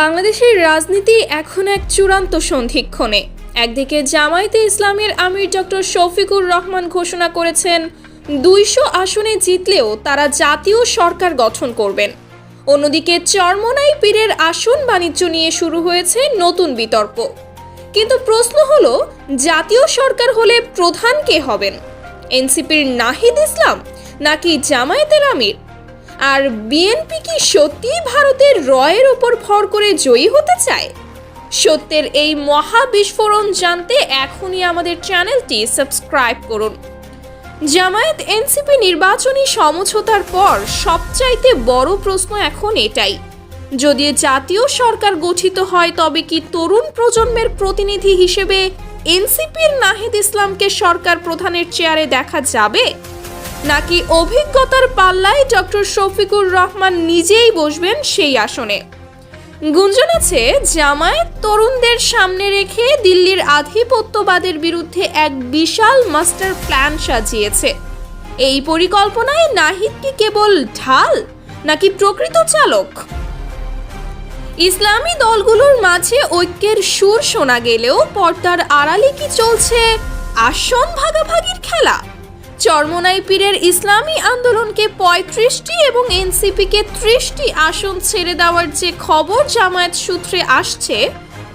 বাংলাদেশের রাজনীতি এখন এক চূড়ান্ত সন্ধিক্ষণে। একদিকে জামায়াতে ইসলামের আমির ডক্টর শফিকুর রহমান ঘোষণা করেছেন, দুইশো আসনে জিতলেও তারা জাতীয় সরকার গঠন করবেন। অন্যদিকে চরমনাই পীরের আসন বাণিজ্য নিয়ে শুরু হয়েছে নতুন বিতর্ক। কিন্তু প্রশ্ন হল, জাতীয় সরকার হলে প্রধান কে হবেন? এনসিপির নাহিদ ইসলাম নাকি জামায়াতের আমির? আর বিএনপি কি সত্যিই ভারতের রয়ের ওপর ভর করে জয়ী হতে চায়? সত্যের এই মহা বিস্ফোরণ জানতে এখনই আমাদের চ্যানেলটি সাবস্ক্রাইব করুন। জামায়াত এনসিপি নির্বাচনী সমঝোতার পর সবচাইতে বড় প্রশ্ন এখন এটাই। যদি জাতীয় সরকার গঠিত হয়, তবে কি তরুণ প্রজন্মের প্রতিনিধি হিসেবে এনসিপির নাহিদ ইসলামকে সরকার প্রধানের চেয়ারে দেখা যাবে? নাকি অভিজ্ঞতার পাল্লায় ডক্টর শফিকুর রহমান নিজেই বসবেন সেই আসনে? গুঞ্জন আছে, জামায়াত তরুণদের সামনে রেখে দিল্লির আধিপত্যবাদের বিরুদ্ধে এক বিশাল মাস্টার প্ল্যান সাজিয়েছে। এই পরিকল্পনায় নাহিদ কি কেবল ঢাল, নাকি প্রকৃত চালক? ইসলামী দলগুলোর মাঝে ঐক্যের সুর শোনা গেলেও পর্দার আড়ালে কি চলছে আসন ভাগাভাগির খেলা? চরমনাই পীরের ইসলামী আন্দোলনকে পঁয়ত্রিশটি এবং এনসিপিকে ত্রিশটি আসন ছেড়ে দেওয়ার যে খবর জামায়াত সূত্রে আসছে,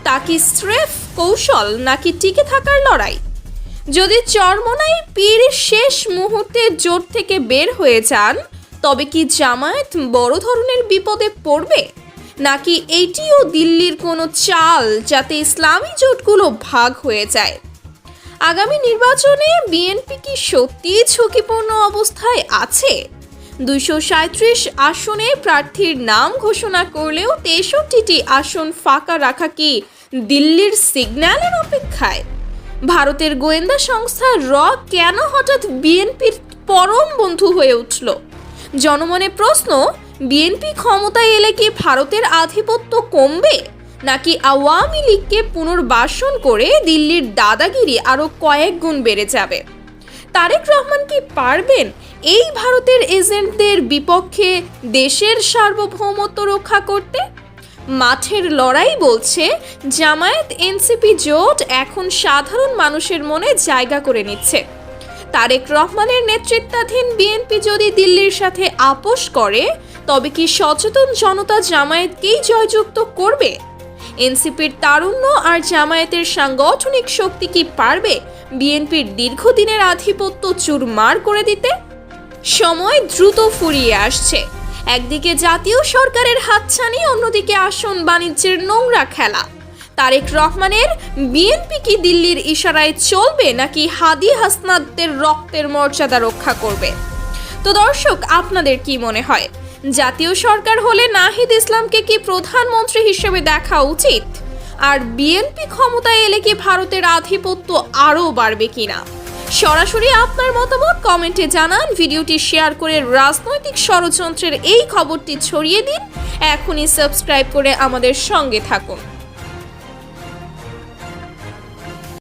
তা কি স্রেফ কৌশল নাকি টিকে থাকার লড়াই? যদি চরমনাই পীর শেষ মুহূর্তে জোট থেকে বের হয়ে যান, তবে কি জামায়াত বড় ধরনের বিপদে পড়বে? নাকি এইটিও দিল্লির কোনো চাল যাতে ইসলামী জোটগুলো ভাগ হয়ে যায়? আগামী নির্বাচনে বিএনপি কি সত্যিই ঝুঁকিপূর্ণ অবস্থায় আছে? দুইশো সাঁত্রিশ আসনে প্রার্থীর নাম ঘোষণা করলেও তেষট্টিটি আসন ফাঁকা রাখা কি দিল্লির সিগন্যালের অপেক্ষায়? ভারতের গোয়েন্দা সংস্থা র কেন হঠাৎ বিএনপির পরম বন্ধু হয়ে উঠল? জনমনে প্রশ্ন, বিএনপি ক্ষমতায় এলে কি ভারতের আধিপত্য কমবে? নাকি আওয়ামী লীগকে পুনর্বাসন করে দিল্লির দাদাগিরি আরও কয়েক গুণ বেড়ে যাবে? তারেক রহমান কি পারবেন এই ভারতের এজেন্টদের বিপক্ষে দেশের সার্বভৌমত্ব রক্ষা করতে? মাঠের লড়াই বলছে, জামায়াত এনসিপি জোট এখন সাধারণ মানুষের মনে জায়গা করে নিচ্ছে। তারেক রহমানের নেতৃত্বাধীন বিএনপি যদি দিল্লির সাথে আপোষ করে, তবে কি সচেতন জনতা জামায়াতকেই জয়যুক্ত করবে? এনসিপির তারুণ্য আর জামায়াতের সাংগঠনিক শক্তি কি পারবে? বিএনপির দীর্ঘদিনের আধিপত্য চুরমার করে দিতে? সময় দ্রুত ফুরিয়ে আসছে। একদিকে জাতীয় সরকারের হাতছানি, অন্যদিকে আসন বাণিজ্যের নোংরা খেলা। তারেক রহমানের বিএনপি কি দিল্লির ইশারায় চলবে, নাকি হাদি হাসনাদদের রক্তের মর্যাদা রক্ষা করবে? তো দর্শক, আপনাদের কি মনে হয়? জাতীয় সরকার হলে নাহিদ ইসলামকে কি প্রধানমন্ত্রী হিসেবে দেখা উচিত? আর বিএনপি ক্ষমতায় এলে কি ভারতের আধিপত্য আরও বাড়বে কিনা? সরাসরি আপনার মতামত কমেন্টে জানান। ভিডিওটি শেয়ার করে রাজনৈতিক ষড়যন্ত্রের এই খবরটি ছড়িয়ে দিন। এখনই সাবস্ক্রাইব করে আমাদের সঙ্গে থাকুন।